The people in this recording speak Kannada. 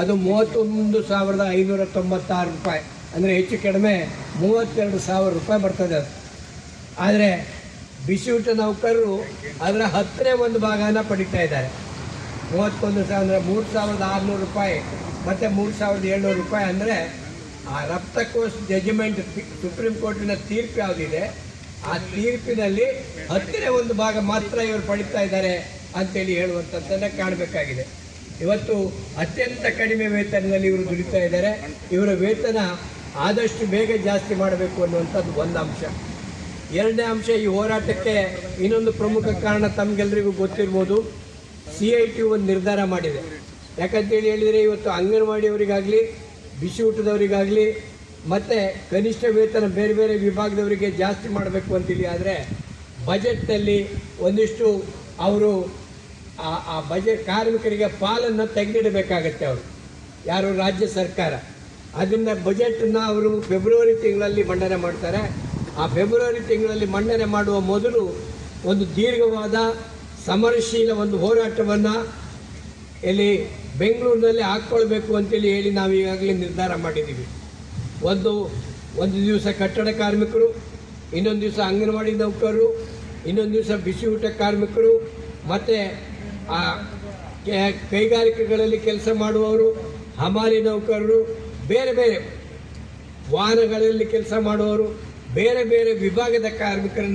ಅದು ಮೂವತ್ತೊಂದು ಸಾವಿರದ ಐನೂರ ತೊಂಬತ್ತಾರು ರೂಪಾಯಿ. ಅಂದರೆ ಹೆಚ್ಚು ಕಡಿಮೆ ಮೂವತ್ತೆರಡು ಸಾವಿರ ರೂಪಾಯಿ ಬರ್ತದೆ ಅದು. ಆದರೆ ಬಿಸಿಯೂಟ ನೌಕರರು ಅದರ ಹತ್ತನೇ ಒಂದು ಭಾಗನ ಪಡಿತಾ ಇದ್ದಾರೆ. ಮೂವತ್ತೊಂದು ಸಾವಿರ ಅಂದರೆ ಮೂರು ಸಾವಿರದ ಆರುನೂರು ರೂಪಾಯಿ ಮತ್ತು ಮೂರು ಸಾವಿರದ ಏಳ್ನೂರು ರೂಪಾಯಿ ಅಂದರೆ ಆ ರಕ್ತಕೋಶ ಜಜ್ಮೆಂಟ್ ಸುಪ್ರೀಂ ಕೋರ್ಟಿನ ತೀರ್ಪು ಯಾವುದಿದೆ? ಆ ತೀರ್ಪಿನಲ್ಲಿ ಹತ್ತನೇ ಒಂದು ಭಾಗ ಮಾತ್ರ ಇವರು ಪಡಿತಾ ಇದ್ದಾರೆ ಅಂತೇಳಿ ಹೇಳುವಂಥದ್ದನ್ನು ಕಾಣಬೇಕಾಗಿದೆ. ಇವತ್ತು ಅತ್ಯಂತ ಕಡಿಮೆ ವೇತನದಲ್ಲಿ ಇವರು ದುಡಿತಾ ಇದ್ದಾರೆ. ಇವರ ವೇತನ ಆದಷ್ಟು ಬೇಗ ಜಾಸ್ತಿ ಮಾಡಬೇಕು ಅನ್ನುವಂಥದ್ದು ಒಂದು ಅಂಶ. ಎರಡನೇ ಅಂಶ, ಈ ಹೋರಾಟಕ್ಕೆ ಇನ್ನೊಂದು ಪ್ರಮುಖ ಕಾರಣ ತಮಗೆಲ್ಲರಿಗೂ ಗೊತ್ತಿರ್ಬೋದು, ಸಿ ಐ ಟಿ ಒಂದು ನಿರ್ಧಾರ ಮಾಡಿದೆ. ಯಾಕಂತೇಳಿ ಹೇಳಿದರೆ ಇವತ್ತು ಅಂಗನವಾಡಿಯವರಿಗಾಗಲಿ ಬಿಸಿ ಊಟದವರಿಗಾಗಲಿ ಮತ್ತು ಕನಿಷ್ಠ ವೇತನ ಬೇರೆ ಬೇರೆ ವಿಭಾಗದವರಿಗೆ ಜಾಸ್ತಿ ಮಾಡಬೇಕು ಅಂತೇಳಿ ಆದರೆ, ಬಜೆಟ್ನಲ್ಲಿ ಒಂದಿಷ್ಟು ಅವರು ಆ ಆ ಬಜೆಟ್ ಕಾರ್ಮಿಕರಿಗೆ ಪಾಲನ್ನು ತೆಗೆದಿಡಬೇಕಾಗತ್ತೆ ಅವರು. ಯಾರು ರಾಜ್ಯ ಸರ್ಕಾರ. ಅದನ್ನು ಬಜೆಟನ್ನು ಅವರು ಫೆಬ್ರವರಿ ತಿಂಗಳಲ್ಲಿ ಮಂಡನೆ ಮಾಡ್ತಾರೆ. ಆ ಫೆಬ್ರವರಿ ತಿಂಗಳಲ್ಲಿ ಮಂಡನೆ ಮಾಡುವ ಮೊದಲು ಒಂದು ದೀರ್ಘವಾದ ಸಮರಶೀಲ ಒಂದು ಹೋರಾಟವನ್ನು ಇಲ್ಲಿ ಬೆಂಗಳೂರಿನಲ್ಲಿ ಹಾಕ್ಕೊಳ್ಬೇಕು ಅಂತೇಳಿ ಹೇಳಿ ನಾವು ಈಗಾಗಲೇ ನಿರ್ಧಾರ ಮಾಡಿದ್ದೀವಿ. ಒಂದು ಒಂದು ದಿವಸ ಕಟ್ಟಡ ಕಾರ್ಮಿಕರು, ಇನ್ನೊಂದು ದಿವಸ ಅಂಗನವಾಡಿ ನೌಕರರು, ಇನ್ನೊಂದು ದಿವಸ ಬಿಸಿ ಊಟ ಕಾರ್ಮಿಕರು, ಮತ್ತು ಆ ಕೈಗಾರಿಕೆಗಳಲ್ಲಿ ಕೆಲಸ ಮಾಡುವವರು, ಹಮಾಲಿ ನೌಕರರು, ಬೇರೆ ಬೇರೆ ವಾಹನಗಳಲ್ಲಿ ಕೆಲಸ ಮಾಡುವವರು, ಬೇರೆ ಬೇರೆ ವಿಭಾಗದ ಕಾರ್ಮಿಕರನ್ನು